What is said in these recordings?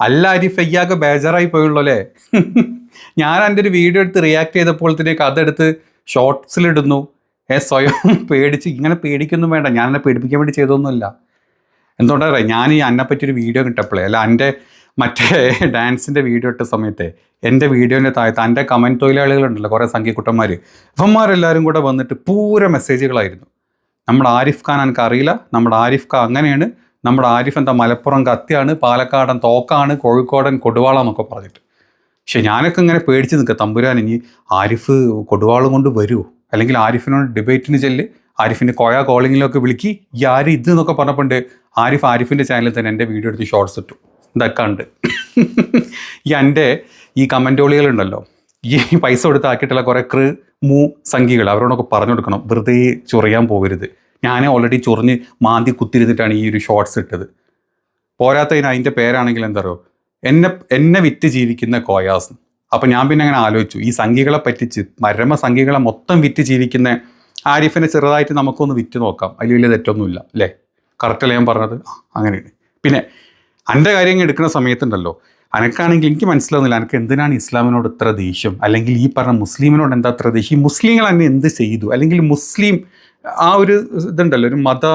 അല്ല ആരിഫ് അയ്യാകെ ബേജാറായി പോയുള്ളൂ അല്ലേ ഞാൻ എന്റെ ഒരു വീഡിയോ എടുത്ത് റിയാക്ട് ചെയ്തപ്പോൾ തന്നെ അതെടുത്ത് ഷോർട്സിലിടുന്നു ഏ സ്വയം പേടിച്ച് ഇങ്ങനെ പേടിക്കൊന്നും വേണ്ട. ഞാൻ എന്നെ പേടിപ്പിക്കാൻ വേണ്ടി ചെയ്തൊന്നുമല്ല. എന്തുകൊണ്ടാ അറിയാം? ഞാൻ ഈ അന്നെ പറ്റിയൊരു വീഡിയോ കിട്ടപ്പോഴേ അല്ല എന്റെ മറ്റേ ഡാൻസിന്റെ വീഡിയോ ഇട്ട സമയത്തെ എന്റെ വീഡിയോന്റെ താഴത്ത് എന്റെ കമന്റ് തൊഴിലാളികളുണ്ടല്ലോ കുറേ സംഖ്യക്കുട്ടന്മാർ ഇവന്മാരെല്ലാവരും കൂടെ വന്നിട്ട് പൂര മെസ്സേജുകളായിരുന്നു നമ്മുടെ ആരിഫ് ഖാൻ എനിക്ക് അറിയില്ല. നമ്മുടെ ആരിഫ് ഖാൻ അങ്ങനെയാണ് നമ്മുടെ ആരിഫ് എന്താ മലപ്പുറം കത്തിയാണ് പാലക്കാടൻ തോക്കാണ് കോഴിക്കോടൻ കൊടുവാള എന്നൊക്കെ പറഞ്ഞിട്ട്. പക്ഷെ ഞാനൊക്കെ ഇങ്ങനെ പേടിച്ച് നിൽക്കുക തമ്പുരാൻ ഇനി ആരിഫ് കൊടുവാളും കൊണ്ട് വരുമോ അല്ലെങ്കിൽ ആരിഫിനോട് ഡിബേറ്റിന് ചെല്ല് ആരിഫിന്റെ കോയ കോളിങ്ങിലൊക്കെ വിളിക്കി ഈ ആര് ഇത്? എന്നൊക്കെ പറഞ്ഞപ്പോണ്ട് ആരിഫ് ആരിഫിന്റെ ചാനലിൽ തന്നെ എന്റെ വീഡിയോ എടുത്ത് ഷോർട്സ് ഇട്ടു. ഇതൊക്കെ ഉണ്ട് ഈ എന്റെ ഈ കമന്റോളികളുണ്ടല്ലോ ഈ പൈസ കൊടുത്ത് ആക്കിയിട്ടുള്ള കുറേ ക്രൂ മൂ സംഖ്യകൾ അവരോടൊക്കെ പറഞ്ഞു കൊടുക്കണം വെറുതെ ചൊറിയാൻ പോകരുത്. ഞാൻ ഓൾറെഡി ചൊറിഞ്ഞ് മാന്തി കുത്തിരുന്നിട്ടാണ് ഈ ഒരു ഷോർട്സ് ഇട്ടത്. പോരാത്തതിന് അതിന്റെ പേരാണെങ്കിൽ എന്താ പറയുക എന്നെ എന്നെ വിറ്റ് ജീവിക്കുന്ന കോയാസ്. അപ്പം ഞാൻ പിന്നെ അങ്ങനെ ആലോചിച്ചു. ഈ സംഖ്യകളെ പറ്റിച്ച് മരമ സംഖ്യകളെ മൊത്തം വിറ്റ് ജീവിക്കുന്ന ആരിഫിനെ ചെറുതായിട്ട് നമുക്കൊന്ന് വിറ്റ് നോക്കാം. അതിൽ വലിയ തെറ്റൊന്നുമില്ല അല്ലേ? കറക്റ്റല്ലേ ഞാൻ പറഞ്ഞത്? അങ്ങനെയാണ് പിന്നെ എന്റെ കാര്യം എടുക്കുന്ന സമയത്തുണ്ടല്ലോ. അനക്കാണെങ്കിൽ എനിക്ക് മനസ്സിലാവുന്നില്ല എനിക്ക് എന്തിനാണ് ഇസ്ലാമിനോട് ഇത്ര ദേഷ്യം? അല്ലെങ്കിൽ ഈ പറഞ്ഞ മുസ്ലിമിനോട് എന്താ ഇത്ര ദേഷ്യം? മുസ്ലിങ്ങൾ എന്നെ എന്ത് ചെയ്തു? അല്ലെങ്കിൽ മുസ്ലിം ആ ഒരു ഇതുണ്ടല്ലോ ഒരു മത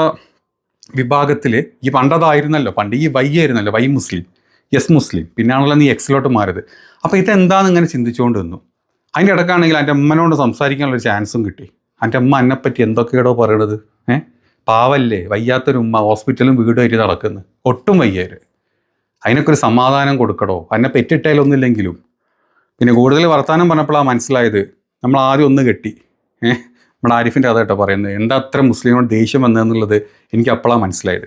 വിഭാഗത്തിൽ ഈ പണ്ടതായിരുന്നല്ലോ പണ്ട് ഈ വൈ ആയിരുന്നല്ലോ വൈ മുസ്ലിം എസ് മുസ്ലിം പിന്നാണല്ലോ നീ എക്സിലോട്ട് മാറിയത്. അപ്പോൾ ഇതെന്താന്ന് ഇങ്ങനെ ചിന്തിച്ചുകൊണ്ട് നിന്നു? അതിന്റെ ഇടക്കാണെങ്കിൽ എന്റെ അമ്മനോട് സംസാരിക്കാനുള്ള ചാൻസും കിട്ടി. എന്റെ അമ്മ എന്നെപ്പറ്റി എന്തൊക്കെയാടോ പറയണത്? ഏ? പാവല്ലേ വയ്യാത്തൊരു ഉമ്മ ഹോസ്പിറ്റലും വീടുമായിട്ട് നടക്കുന്നു. ഒട്ടും വയ്യേര് അതിനൊക്കെ ഒരു സമാധാനം കൊടുക്കടോ? എന്നെ പെറ്റിട്ടേലൊന്നുമില്ലെങ്കിലും. പിന്നെ കൂടുതൽ വർത്തമാനം പറഞ്ഞപ്പോഴാണ് മനസ്സിലായത് നമ്മൾ ആദ്യം ഒന്ന് കെട്ടി. ഏഹ് നമ്മുടെ ആരിഫിന്റെ കഥ കേട്ടോ പറയുന്നത്. എന്താ അത്ര മുസ്ലിമോട് ദേഷ്യം വന്നതെന്നുള്ളത് എനിക്ക് അപ്പോഴാണ് മനസ്സിലായത്.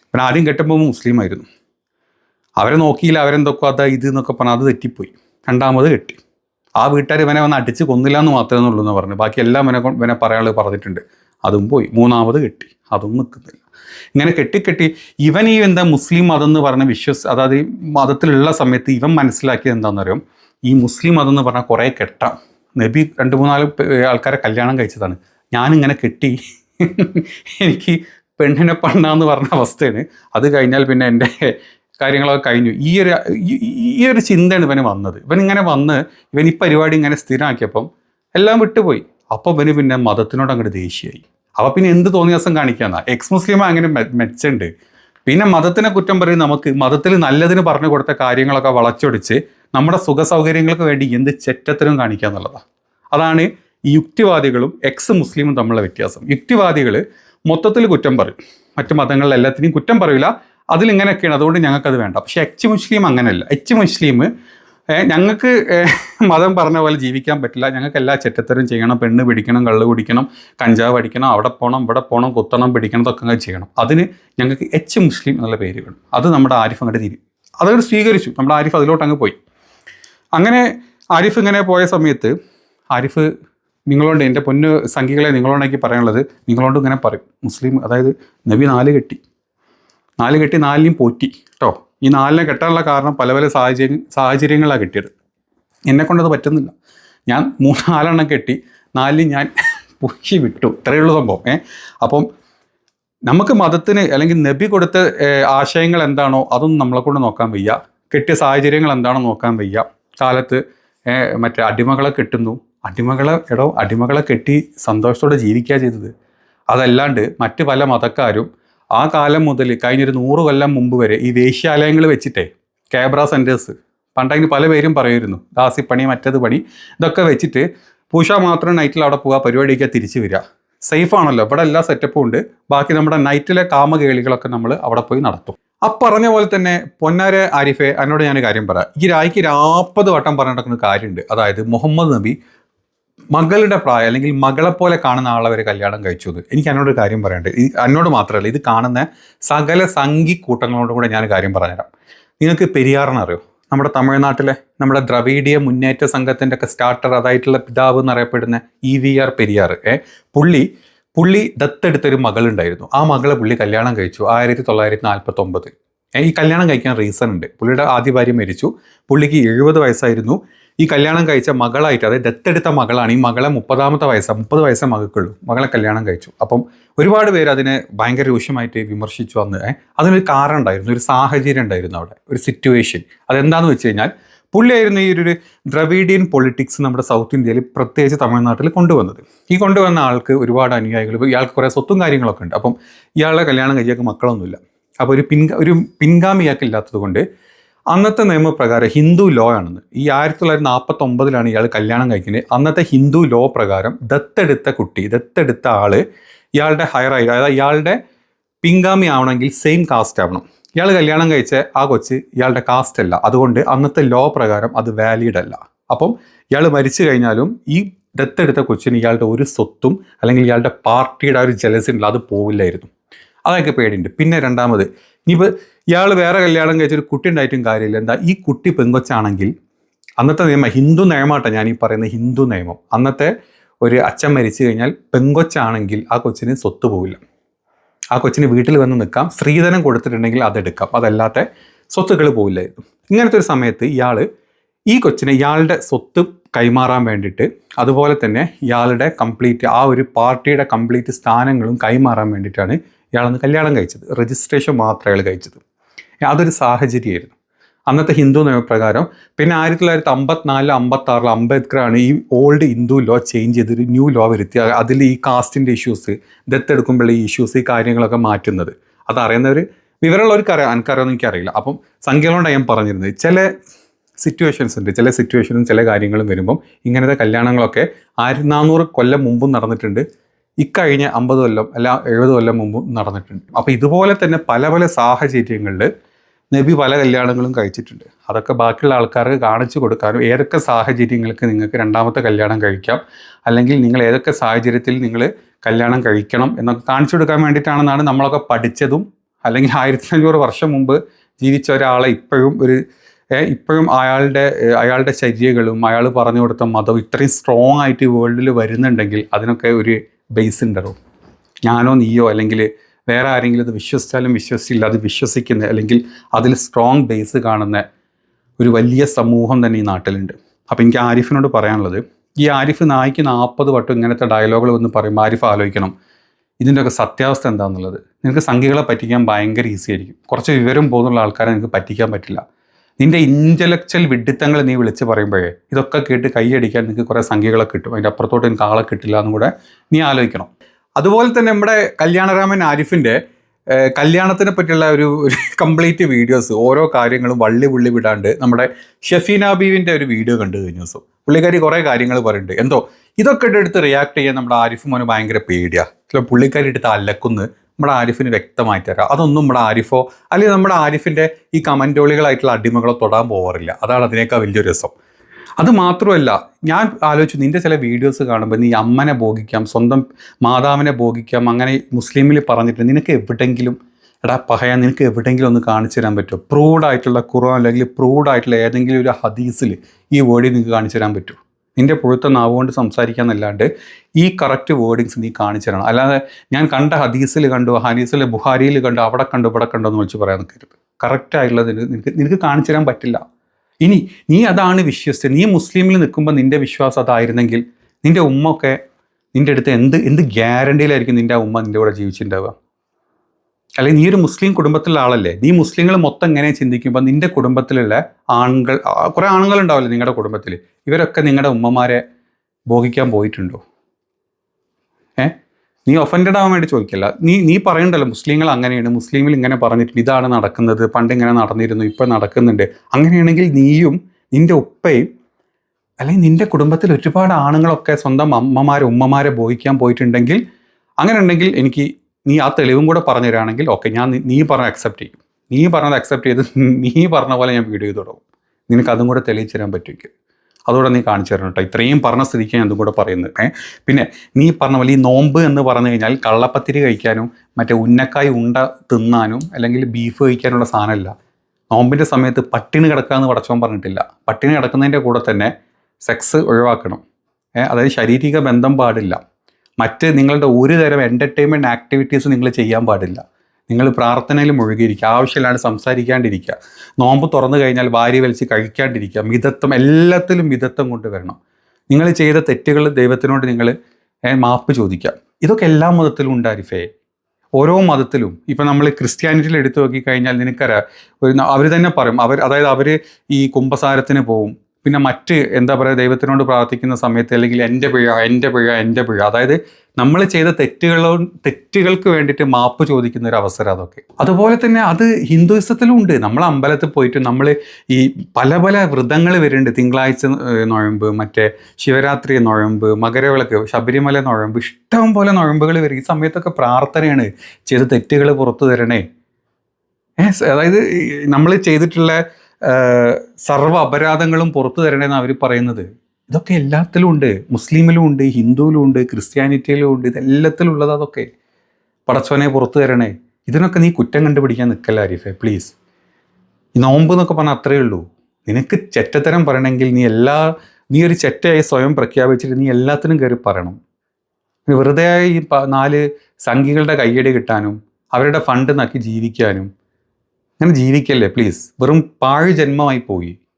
പിന്നെ ആദ്യം കെട്ടുമ്പോൾ മുസ്ലിം ആയിരുന്നു അവരെ നോക്കിയില്ല അവരെന്തൊക്കെ അതാ ഇത് എന്നൊക്കെ പറഞ്ഞാൽ അത് തെറ്റിപ്പോയി. രണ്ടാമത് കെട്ടി. ആ വീട്ടുകാർ ഇവനെ വന്ന് അടിച്ച് കൊന്നില്ല എന്ന് മാത്രമേ ഉള്ളൂ എന്ന് പറഞ്ഞു. ബാക്കി എല്ലാം ഇവനെ ഇവനെ പറയാനുള്ളത് പറഞ്ഞിട്ടുണ്ട്. അതും പോയി. മൂന്നാമത് കെട്ടി. അതും നിൽക്കുന്നില്ല. ഇങ്ങനെ കെട്ടിക്കെട്ടി കെട്ടി ഇവൻ ഈ എന്താ മുസ്ലിം മതം എന്ന് പറഞ്ഞ വിശ്വസ് അതായത് മതത്തിലുള്ള സമയത്ത് ഇവൻ മനസ്സിലാക്കിയത് എന്താണെന്ന് അറിയാം ഈ മുസ്ലിം മതം എന്ന് പറഞ്ഞാൽ കുറേ കെട്ടാം. നബി രണ്ട് മൂന്നാൽ ആൾക്കാരെ കല്യാണം കഴിച്ചതാണ്. ഞാനിങ്ങനെ കെട്ടി എനിക്ക് പെണ്ണിനെ പണ്ണാന്ന് പറഞ്ഞ അവസ്ഥയാണ്. അത് കഴിഞ്ഞാൽ പിന്നെ എന്റെ കാര്യങ്ങളൊക്കെ കഴിഞ്ഞു. ഈ ഒരു ഈ- ഒരു ചിന്തയാണ് ഇവന് വന്നത്. ഇവൻ ഇങ്ങനെ വന്ന് ഇവൻ ഈ പരിപാടി ഇങ്ങനെ സ്ഥിരമാക്കിയപ്പം എല്ലാം വിട്ടുപോയി. അപ്പോൾ ഇവന് പിന്നെ മതത്തിനോട് അങ്ങോട്ട് ദേഷ്യമായി. അപ്പോൾ പിന്നെ എന്ത് തോന്നിയ ദിവസം കാണിക്കാന്നാ? എക്സ് മുസ്ലിം അങ്ങനെ മെച്ചുണ്ട്. പിന്നെ മതത്തിനെ കുറ്റം പറയും നമുക്ക്. മതത്തിൽ നല്ലതിന് പറഞ്ഞു കൊടുത്ത കാര്യങ്ങളൊക്കെ വളച്ചൊടിച്ച് നമ്മുടെ സുഖ സൗകര്യങ്ങൾക്ക് വേണ്ടി എന്ത് ചെറ്റത്തരം കാണിക്കുക എന്നുള്ളതാണ് അതാണ് ഈ യുക്തിവാദികളും എക്സ് മുസ്ലിമും തമ്മിലുള്ള വ്യത്യാസം. യുക്തിവാദികൾ മൊത്തത്തിൽ കുറ്റം പറയും. മറ്റു മതങ്ങളിൽ എല്ലാത്തിനെയും കുറ്റം പറയില്ല അതിലിങ്ങനെയൊക്കെയാണ്. അതുകൊണ്ട് ഞങ്ങൾക്കത് വേണ്ട. പക്ഷേ എച്ച് മുസ്ലിം അങ്ങനെയല്ല. എച്ച് മുസ്ലിം ഞങ്ങൾക്ക് മതം പറഞ്ഞ പോലെ ജീവിക്കാൻ പറ്റില്ല. ഞങ്ങൾക്ക് എല്ലാ ചെറ്റത്തരം ചെയ്യണം. പെണ്ണ് പിടിക്കണം കള്ള് കുടിക്കണം കഞ്ചാവ് അടിക്കണം അവിടെ പോകണം ഇവിടെ പോകണം കുത്തണം പിടിക്കണം ഇതൊക്കെ ചെയ്യണം. അതിന് ഞങ്ങൾക്ക് എച്ച് മുസ്ലിം എന്നുള്ള പേര് വേണം. അത് നമ്മുടെ ആരിഫ് അങ്ങോട്ട് തിരി അതങ്ങോട്ട് സ്വീകരിച്ചു. നമ്മുടെ ആരിഫ് അതിലോട്ട് അങ്ങ് പോയി. അങ്ങനെ ആരിഫ് ഇങ്ങനെ പോയ സമയത്ത് ആരിഫ് നിങ്ങളോണ്ട് എന്റെ പൊന്ന് സംഖ്യകളെ നിങ്ങളോണ്ടാക്കി പറയാനുള്ളത് നിങ്ങളോട് ഇങ്ങനെ പറയും. മുസ്ലിം അതായത് നബി നാല് കെട്ടി. നാല് കെട്ടി നാലിനെയും പോറ്റി. കേട്ടോ ഈ നാലിനെ കെട്ടാനുള്ള കാരണം പല പല സാഹചര്യം സാഹചര്യങ്ങളാണ് കിട്ടിയത്. എന്നെ കൊണ്ടത് പറ്റുന്നില്ല. ഞാൻ മൂന്ന് നാലെണ്ണം കെട്ടി നാലിൽ ഞാൻ പൊക്കി വിട്ടു. ഇത്രയേ ഉള്ളൂ സംഭവം. ഏ? അപ്പം നമുക്ക് മതത്തിന് അല്ലെങ്കിൽ നബി കൊടുത്ത ആശയങ്ങൾ എന്താണോ അതൊന്നും നമ്മളെ കൊണ്ട് നോക്കാൻ വയ്യ. കെട്ടിയ സാഹചര്യങ്ങൾ എന്താണോ നോക്കാൻ വയ്യ. കാലത്ത് മറ്റേ അടിമകളെ കെട്ടുന്നു. അടിമകളെ എടോ അടിമകളെ കെട്ടി സന്തോഷത്തോടെ ജീവിക്കുക ചെയ്തത്. അതല്ലാണ്ട് മറ്റ് പല മതക്കാരും ആ കാലം മുതൽ കഴിഞ്ഞൊരു നൂറ് കൊല്ലം മുമ്പ് വരെ ഈ വേശ്യാലയങ്ങൾ വെച്ചിട്ടേ ക്യാബ്ര സെന്റേഴ്സ് പണ്ടതിന് പല പേരും പറയുമായിരുന്നു ദാസിപ്പണി മറ്റത് പണി ഇതൊക്കെ വെച്ചിട്ട് പൂഷ മാത്രം നൈറ്റിൽ അവിടെ പോവുക പരിപാടിയൊക്കെ തിരിച്ചു വരിക സേഫ് ആണല്ലോ ഇവിടെ എല്ലാ സെറ്റപ്പും ഉണ്ട്. ബാക്കി നമ്മുടെ നൈറ്റിലെ കാമകേളികളൊക്കെ നമ്മൾ അവിടെ പോയി നടത്തും. ആ പറഞ്ഞ പോലെ തന്നെ പൊന്നാര ആരിഫെ എന്നോട് ഞാൻ കാര്യം പറയാം ഈ രായ്ക്ക് രാപ്പത് വട്ടം പറഞ്ഞു നടക്കുന്ന കാര്യമുണ്ട്. അതായത് മുഹമ്മദ് നബി മകളുടെ പ്രായം അല്ലെങ്കിൽ മകളെ പോലെ കാണുന്ന ആളെ വരെ കല്യാണം കഴിച്ചു എന്ന്. എനിക്ക് എന്നോട് കാര്യം പറയണ്ടേ എന്നോട് മാത്രമല്ല ഇത് കാണുന്ന സകല സംഘി കൂട്ടങ്ങളോടും കൂടെ ഞാൻ കാര്യം പറഞ്ഞുതരാം. നിങ്ങൾക്ക് പെരിയാറിനറിയോ നമ്മുടെ തമിഴ്നാട്ടിലെ നമ്മുടെ ദ്രവീഡിയ മുന്നേറ്റ സംഘത്തിന്റെ ഒക്കെ സ്റ്റാർട്ടർ അതായിട്ടുള്ള പിതാവ് എന്നറിയപ്പെടുന്ന ഇ വി ആർ പെരിയാർ. ഏ പുള്ളി പുള്ളി ദത്തെടുത്തൊരു മകളുണ്ടായിരുന്നു. ആ മകളെ പുള്ളി കല്യാണം കഴിച്ചു ആയിരത്തി തൊള്ളായിരത്തി നാൽപ്പത്തി ഒമ്പത് ഈ കല്യാണം കഴിക്കാൻ റീസൺ ഉണ്ട്. പുള്ളിയുടെ ആദ്യ ഭാര്യ മരിച്ചു. പുള്ളിക്ക് എഴുപത് വയസ്സായിരുന്നു. ഈ കല്യാണം കഴിച്ച മകളായിട്ട് അതായത് ദത്തെടുത്ത മകളാണ് ഈ മകളെ മുപ്പതാമത്തെ വയസ്സ് മുപ്പത് വയസ്സേ മകൾക്കുള്ളൂ. മകളെ കല്യാണം കഴിച്ചു. അപ്പം ഒരുപാട് പേര് അതിനെ ഭയങ്കര രൂക്ഷമായിട്ട് വിമർശിച്ചു വന്ന് അതിനൊരു കാരണം ഉണ്ടായിരുന്നു. ഒരു സാഹചര്യം ഉണ്ടായിരുന്നു അവിടെ. ഒരു സിറ്റുവേഷൻ അതെന്താണെന്ന് വെച്ച് കഴിഞ്ഞാൽ പുള്ളിയായിരുന്നു ഈ ഒരു ദ്രവീഡിയൻ പൊളിറ്റിക്സ് നമ്മുടെ സൗത്ത് ഇന്ത്യയിൽ പ്രത്യേകിച്ച് തമിഴ്നാട്ടിൽ കൊണ്ടുവന്നത്. ഈ കൊണ്ടുവന്ന ആൾക്ക് ഒരുപാട് അനുയായികൾ ഇയാൾക്ക് കുറേ സ്വത്തും കാര്യങ്ങളൊക്കെ ഉണ്ട്. അപ്പം ഇയാളെ കല്യാണം കഴിയാൾക്ക് മക്കളൊന്നുമില്ല. അപ്പോൾ ഒരു പിൻഗ ഒരു പിൻഗാമിയാക്കി ഇല്ലാത്തത് കൊണ്ട് അന്നത്തെ നിയമപ്രകാരം ഹിന്ദു ലോ ആണെന്ന്. ഈ ആയിരത്തി തൊള്ളായിരത്തി നാൽപ്പത്തി ഒമ്പതിലാണ് ഇയാൾ കല്യാണം കഴിക്കുന്നത്. അന്നത്തെ ഹിന്ദു ലോ പ്രകാരം ദത്തെടുത്ത കുട്ടി ദത്തെടുത്ത ആൾ ഇയാളുടെ ഹയർ ആയി അതായത് ഇയാളുടെ പിൻഗാമി ആവണമെങ്കിൽ സെയിം കാസ്റ്റ് ആവണം. ഇയാൾ കല്യാണം കഴിച്ച ആ കൊച്ച് ഇയാളുടെ കാസ്റ്റ് അല്ല. അതുകൊണ്ട് അന്നത്തെ ലോ പ്രകാരം അത് വാലിഡ് അല്ല. അപ്പം ഇയാൾ മരിച്ചു കഴിഞ്ഞാലും ഈ ദത്തെടുത്ത കൊച്ചിന് ഇയാളുടെ ഒരു സ്വത്തും അല്ലെങ്കിൽ ഇയാളുടെ പാർട്ടിയുടെ ഒരു ജലസി ഉണ്ടല്ലോ അത് പോവില്ലായിരുന്നു. അതൊക്കെ പേടിയുണ്ട്. പിന്നെ രണ്ടാമത് ഇനിയിപ്പോൾ ഇയാൾ വേറെ കല്യാണം കഴിച്ചൊരു കുട്ടി ഉണ്ടായിട്ടും കാര്യമില്ല. എന്താ ഈ കുട്ടി പെങ്കൊച്ചാണെങ്കിൽ അന്നത്തെ നിയമം ഹിന്ദു നിയമമാട്ടെ ഞാൻ ഈ പറയുന്ന ഹിന്ദു നിയമം. അന്നത്തെ ഒരു അച്ഛൻ മരിച്ചു കഴിഞ്ഞാൽ പെങ്കൊച്ചാണെങ്കിൽ ആ കൊച്ചിന് സ്വത്ത് പോവില്ല. ആ കൊച്ചിന് വീട്ടിൽ വന്ന് നിൽക്കാം. സ്ത്രീധനം കൊടുത്തിട്ടുണ്ടെങ്കിൽ അതെടുക്കാം. അതല്ലാത്ത സ്വത്തുക്കൾ പോവില്ലായിരുന്നു ഇങ്ങനത്തെ ഒരു സമയത്ത് ഇയാൾ ഈ കൊച്ചിനെ ഇയാളുടെ സ്വത്ത് കൈമാറാൻ വേണ്ടിയിട്ട് അതുപോലെ തന്നെ ഇയാളുടെ കംപ്ലീറ്റ് ആ ഒരു പാർട്ടിയുടെ കംപ്ലീറ്റ് സ്ഥാനങ്ങളും കൈമാറാൻ വേണ്ടിയിട്ടാണ് ഇയാളൊന്ന് കല്യാണം കഴിച്ചത്. രജിസ്ട്രേഷൻ മാത്രമേ അയാൾ കഴിച്ചത്. അതൊരു സാഹചര്യമായിരുന്നു. അന്നത്തെ ഹിന്ദു നിയമപ്രകാരം. പിന്നെ ആയിരത്തി തൊള്ളായിരത്തി അമ്പത്തിനാലിൽ അമ്പത്തി ആറിൽ അംബേദ്കറാണ് ഈ ഓൾഡ് ഹിന്ദു ലോ ചേഞ്ച് ചെയ്തൊരു ന്യൂ ലോ വരുത്തി. അതിൽ ഈ കാസ്റ്റിന്റെ ഇഷ്യൂസ് ദത്തെടുക്കുമ്പോൾ ഈ ഇഷ്യൂസ് ഈ കാര്യങ്ങളൊക്കെ മാറ്റുന്നത്. അതറിയുന്നവർ വിവരമുള്ളവർക്ക് അറിയാം എനിക്കറിയാമെന്ന് എനിക്കറിയില്ല. അപ്പം സംഖ്യകളോണ്ടാണ് ഞാൻ പറഞ്ഞിരുന്നത്. ചില സിറ്റുവേഷൻസ് ഉണ്ട്. ചില സിറ്റുവേഷനും ചില കാര്യങ്ങളും വരുമ്പം ഇങ്ങനത്തെ കല്യാണങ്ങളൊക്കെ ആയിരത്തി നാനൂറ് കൊല്ലം മുമ്പും നടന്നിട്ടുണ്ട്. ഇക്കഴിഞ്ഞ അമ്പത് കൊല്ലം അല്ല എഴുപത് കൊല്ലം മുമ്പും നടന്നിട്ടുണ്ട്. അപ്പോൾ ഇതുപോലെ തന്നെ പല പല സാഹചര്യങ്ങളിൽ നബി പല കല്യാണങ്ങളും കഴിച്ചിട്ടുണ്ട്. അതൊക്കെ ബാക്കിയുള്ള ആൾക്കാർക്ക് കാണിച്ചു കൊടുക്കാനും ഏതൊക്കെ സാഹചര്യങ്ങൾക്ക് നിങ്ങൾക്ക് രണ്ടാമത്തെ കല്യാണം കഴിക്കാം അല്ലെങ്കിൽ നിങ്ങൾ ഏതൊക്കെ സാഹചര്യത്തിൽ നിങ്ങൾ കല്യാണം കഴിക്കണം എന്നൊക്കെ കാണിച്ചു കൊടുക്കാൻ വേണ്ടിയിട്ടാണെന്നാണ് നമ്മളൊക്കെ പഠിച്ചതും അല്ലെങ്കിൽ ആയിരത്തി അഞ്ഞൂറ് വർഷം മുമ്പ് ജീവിച്ച ഒരാളെ ഇപ്പോഴും ഒരു ഇപ്പോഴും അയാളുടെ അയാളുടെ ചര്യകളും അയാൾ പറഞ്ഞു കൊടുത്ത മതവും ഇത്രയും സ്ട്രോങ് ആയിട്ട് വേൾഡിൽ വരുന്നുണ്ടെങ്കിൽ അതിനൊക്കെ ഒരു ബേസ് ഉണ്ടാവും ഞാനോ നീയോ അല്ലെങ്കിൽ വേറെ ആരെങ്കിലും ഇത് വിശ്വസിച്ചാലും വിശ്വസിച്ചില്ല അത് വിശ്വസിക്കുന്ന അല്ലെങ്കിൽ അതിൽ സ്ട്രോങ് ബേസ് കാണുന്ന ഒരു വലിയ സമൂഹം തന്നെ ഈ നാട്ടിലുണ്ട്. അപ്പോൾ എനിക്ക് ആരിഫിനോട് പറയാനുള്ളത് ഈ ആരിഫ് നായിക്ക് നാൽപ്പത് വട്ടം ഇങ്ങനത്തെ ഡയലോഗുകൾ വന്ന് പറയുമ്പോൾ ആരിഫ് ആലോചിക്കണം. ഇതിന്റെയൊക്കെ സത്യാവസ്ഥ എന്താണെന്നുള്ളത് നിനക്ക് സംഖ്യകളെ പറ്റിക്കാൻ ഭയങ്കര ഈസി ആയിരിക്കും. കുറച്ച് വിവരം പോകുന്നുള്ള ആൾക്കാരെ നിനക്ക് പറ്റിക്കാൻ പറ്റില്ല. നിന്റെ ഇന്റലക്ച്വൽ വിഡിത്തങ്ങൾ നീ വിളിച്ച് പറയുമ്പോഴേ ഇതൊക്കെ കേട്ട് കൈയടിക്കാൻ നിനക്ക് കുറേ സംഖ്യകളെ കിട്ടും. അതിന്റെ അപ്പുറത്തോട്ട് എനിക്ക് ആളെ കിട്ടില്ല എന്നും കൂടെ നീ ആലോചിക്കണം. അതുപോലെ തന്നെ നമ്മുടെ കല്യാണരാമൻ ആരിഫിന്റെ കല്യാണത്തിനെ പറ്റിയുള്ള ഒരു കംപ്ലീറ്റ് വീഡിയോസ് ഓരോ കാര്യങ്ങളും വള്ളി പുള്ളി വിടാണ്ട് നമ്മുടെ ഷെഫീന ബീവിന്റെ ഒരു വീഡിയോ കണ്ടു കഴിഞ്ഞ ദിവസം. പുള്ളിക്കാരി കുറേ കാര്യങ്ങൾ പറയുന്നുണ്ട് എന്തോ? ഇതൊക്കെ എടുത്ത് റിയാക്ട് ചെയ്യാൻ നമ്മുടെ ആരിഫ് മോന് ഭയങ്കര പേടിയാണ് ചില പുള്ളിക്കാരി എടുത്ത് അലക്കുന്ന് നമ്മുടെ ആരിഫിന് വ്യക്തമായി തരാം. അതൊന്നും നമ്മുടെ ആരിഫോ അല്ലെങ്കിൽ നമ്മുടെ ആരിഫിന്റെ ഈ കമന്റോളികളായിട്ടുള്ള അടിമകളോ തൊടാൻ പോകാറില്ല അതാണ് അതിനേക്കാൾ വലിയൊരു രസം. അത് മാത്രമല്ല ഞാൻ ആലോചിച്ചു നിന്റെ ചില വീഡിയോസ് കാണുമ്പോൾ നീ അമ്മനെ ഭോഗിക്കാം സ്വന്തം മാതാവിനെ ഭോഗിക്കാം അങ്ങനെ മുസ്ലിമിൽ പറഞ്ഞിട്ട് നിനക്ക് എവിടെങ്കിലും എടാ പഹയ നിനക്ക് എവിടെയെങ്കിലും ഒന്ന് കാണിച്ചു തരാൻ പറ്റുമോ? പ്രൂവ്ഡ് ആയിട്ടുള്ള ഖുർആൻ അല്ലെങ്കിൽ പ്രൂവ്ഡ് ആയിട്ടുള്ള ഏതെങ്കിലും ഒരു ഹദീസിൽ ഈ വേർഡ് നിനക്ക് കാണിച്ചു തരാൻ പറ്റുമോ? നിന്റെ പുഴുത്ത നാവ് കൊണ്ട് സംസാരിക്കാമെന്നല്ലാണ്ട് ഈ കറക്റ്റ് വേർഡിങ്സ് നീ കാണിച്ചു തരണം. അല്ലാതെ ഞാൻ കണ്ട ഹദീസിൽ കണ്ടു ഹദീസിൽ ബുഹാരിയിൽ കണ്ടു അവിടെ കണ്ടു ഇവിടെ കണ്ടു എന്ന് വിളിച്ച് പറയാൻ നിൽക്കരുത്. കറക്റ്റായിട്ടുള്ളത് നിനക്ക് നിനക്ക് കാണിച്ചു തരാൻ പറ്റില്ല. ഇനി നീ അതാണ് വിശ്വസിച്ചത് നീ മുസ്ലിമിൽ നിൽക്കുമ്പോൾ നിന്റെ വിശ്വാസം അതായിരുന്നെങ്കിൽ നിന്റെ ഉമ്മ ഒക്കെ നിന്റെ അടുത്ത് എന്ത് എന്ത് ഗ്യാരണ്ടിയിലായിരിക്കും നിന്റെ ഉമ്മ നിന്റെ കൂടെ ജീവിച്ചിട്ടുണ്ടാവുക? അല്ലെങ്കിൽ നീ ഒരു മുസ്ലിം കുടുംബത്തിലുള്ള ആളല്ലേ? നീ മുസ്ലിങ്ങൾ മൊത്തം എങ്ങനെ ചിന്തിക്കുമ്പോൾ നിന്റെ കുടുംബത്തിലുള്ള ആണുങ്ങൾ കുറേ ആണുങ്ങൾ ഉണ്ടാവില്ലേ നിങ്ങളുടെ കുടുംബത്തിൽ ഇവരൊക്കെ നിങ്ങളുടെ ഉമ്മമാരെ ഭോഗിക്കാൻ പോയിട്ടുണ്ടോ? ഏ? നീ ഒഫൻഡഡ് ആവാൻ വേണ്ടി ചോദിക്കല്ല. നീ നീ പറയണ്ടല്ലോ മുസ്ലിങ്ങൾ അങ്ങനെയാണ് മുസ്ലിമിൽ ഇങ്ങനെ പറഞ്ഞിട്ടുണ്ട് ഇതാണ് നടക്കുന്നത് പണ്ട് ഇങ്ങനെ നടന്നിരുന്നു ഇപ്പം നടക്കുന്നുണ്ട്. അങ്ങനെയാണെങ്കിൽ നീയും നിന്റെ ഉപ്പയും അല്ലെങ്കിൽ നിന്റെ കുടുംബത്തിൽ ഒരുപാട് ആണുങ്ങളൊക്കെ സ്വന്തം അമ്മമാരെ ഉമ്മമാരെ ബോഹിക്കാൻ പോയിട്ടുണ്ടെങ്കിൽ അങ്ങനെ ഉണ്ടെങ്കിൽ എനിക്ക് നീ ആ തെളിവും കൂടെ പറഞ്ഞു തരാണെങ്കിൽ ഓക്കെ ഞാൻ നീ- പറഞ്ഞ അക്സെപ്റ്റ് ചെയ്യും. നീ പറഞ്ഞത് അക്സെപ്റ്റ് ചെയ്ത് നീ പറഞ്ഞ പോലെ ഞാൻ വീഡിയോ ചെയ്ത് തുടങ്ങും. നിനക്ക് അതും കൂടെ തെളിയിച്ചു തരാൻ പറ്റുമെങ്കിൽ. അതുകൂടെ നീ കാണിച്ചു തരണം കേട്ടോ ഇത്രയും പറഞ്ഞ സ്ഥിതിക്ക് ഞാൻ കൂടെ പറയുന്നത്. പിന്നെ നീ പറഞ്ഞ പോലെ ഈ നോമ്പ് എന്ന് പറഞ്ഞു കഴിഞ്ഞാൽ കള്ളപ്പത്തിരി കഴിക്കാനും മറ്റേ ഉന്നക്കായ് ഉണ്ട തിന്നാനും അല്ലെങ്കിൽ ബീഫ് കഴിക്കാനുള്ള സാധനമല്ല. നോമ്പിന്റെ സമയത്ത് പട്ടിണി കിടക്കാമെന്ന് പടച്ചോൻ പറഞ്ഞിട്ടില്ല. പട്ടിണി കിടക്കുന്നതിന്റെ കൂടെ തന്നെ സെക്സ് ഒഴിവാക്കണം. അതായത് ശാരീരിക ബന്ധം പാടില്ല. മറ്റ് നിങ്ങളുടെ ഒരു തരം എന്റർടൈൻമെന്റ് ആക്ടിവിറ്റീസ് നിങ്ങൾ ചെയ്യാൻ പാടില്ല. നിങ്ങൾ പ്രാർത്ഥനയിൽ മുഴുകിയിരിക്കുക. ആവശ്യമില്ലാണ്ട് സംസാരിക്കാണ്ടിരിക്കുക. നോമ്പ് തുറന്നു കഴിഞ്ഞാൽ വാരി വലിച്ച് കഴിക്കാണ്ടിരിക്കുക. മിതത്വം എല്ലാത്തിലും മിതത്വം കൊണ്ടുവരണം നിങ്ങൾ ചെയ്ത തെറ്റുകൾ ദൈവത്തിനോട് നിങ്ങൾ മാപ്പ് ചോദിക്കാം ഇതൊക്കെ എല്ലാ മതത്തിലും ഉണ്ട് അരിഫേ. ഓരോ മതത്തിലും. ഇപ്പം നമ്മൾ ക്രിസ്ത്യാനിറ്റിയിൽ എടുത്തു നോക്കിക്കഴിഞ്ഞാൽ നിനക്കറിയാം അവർ തന്നെ പറയും. അവർ അതായത് അവർ ഈ കുംഭസാരത്തിന് പോവും. പിന്നെ മറ്റ് എന്താ പറയുക ദൈവത്തിനോട് പ്രാർത്ഥിക്കുന്ന സമയത്ത് അല്ലെങ്കിൽ എന്റെ പിഴ എന്റെ പിഴ എന്റെ പിഴ. അതായത് നമ്മൾ ചെയ്ത തെറ്റുകളോ തെറ്റുകൾക്ക് വേണ്ടിയിട്ട് മാപ്പ് ചോദിക്കുന്ന ഒരു അവസരം അതൊക്കെ. അതുപോലെ തന്നെ അത് ഹിന്ദുയിസത്തിലും ഉണ്ട്. നമ്മൾ അമ്പലത്തിൽ പോയിട്ട് നമ്മൾ ഈ പല പല വ്രതങ്ങൾ വരുന്നുണ്ട്. തിങ്കളാഴ്ച നൊഴമ്പ് മറ്റേ ശിവരാത്രി നൊഴമ്പ് മകരവിളക്ക് ശബരിമല നൊഴമ്പ് ഇഷ്ടം പോലെ നൊഴമ്പുകൾ വരും. ഈ സമയത്തൊക്കെ പ്രാർത്ഥനയാണ്. ചെയ്ത തെറ്റുകൾ പുറത്തു തരണേ. അതായത് നമ്മൾ ചെയ്തിട്ടുള്ള സർവ അപരാധങ്ങളും പുറത്തു തരണേന്ന് അവർ പറയുന്നത്. ഇതൊക്കെ എല്ലാത്തിലും ഉണ്ട്. മുസ്ലിമിലും ഉണ്ട് ഹിന്ദുവിലും ഉണ്ട് ക്രിസ്ത്യാനിറ്റിയിലും ഉണ്ട്. ഇതെല്ലാത്തിലും ഉള്ളത് അതൊക്കെ. പടച്ചവനെ പുറത്തു തരണേ. ഇതിനൊക്കെ നീ കുറ്റം കണ്ടുപിടിക്കാൻ നിൽക്കല്ല ആരിഫെ പ്ലീസ് ഈ നോമ്പ് എന്നൊക്കെ പറഞ്ഞാൽ അത്രയേ ഉള്ളൂ. നിനക്ക് ചെറ്റത്തരം പറയണമെങ്കിൽ നീ എല്ലാ നീ ഒരു ചെറ്റയായി സ്വയം പ്രഖ്യാപിച്ചിട്ട് നീ എല്ലാത്തിനും കയറി പറയണം. വെറുതെയായി വെറുതെ ഈ നാല് സംഘികളുടെ കയ്യടി കിട്ടാനും അവരുടെ ഫണ്ട് നക്കി ജീവിക്കാനും അങ്ങനെ ജീവിക്കല്ലേ പ്ലീസ് വെറും പാഴ് ജന്മമായി പോയി.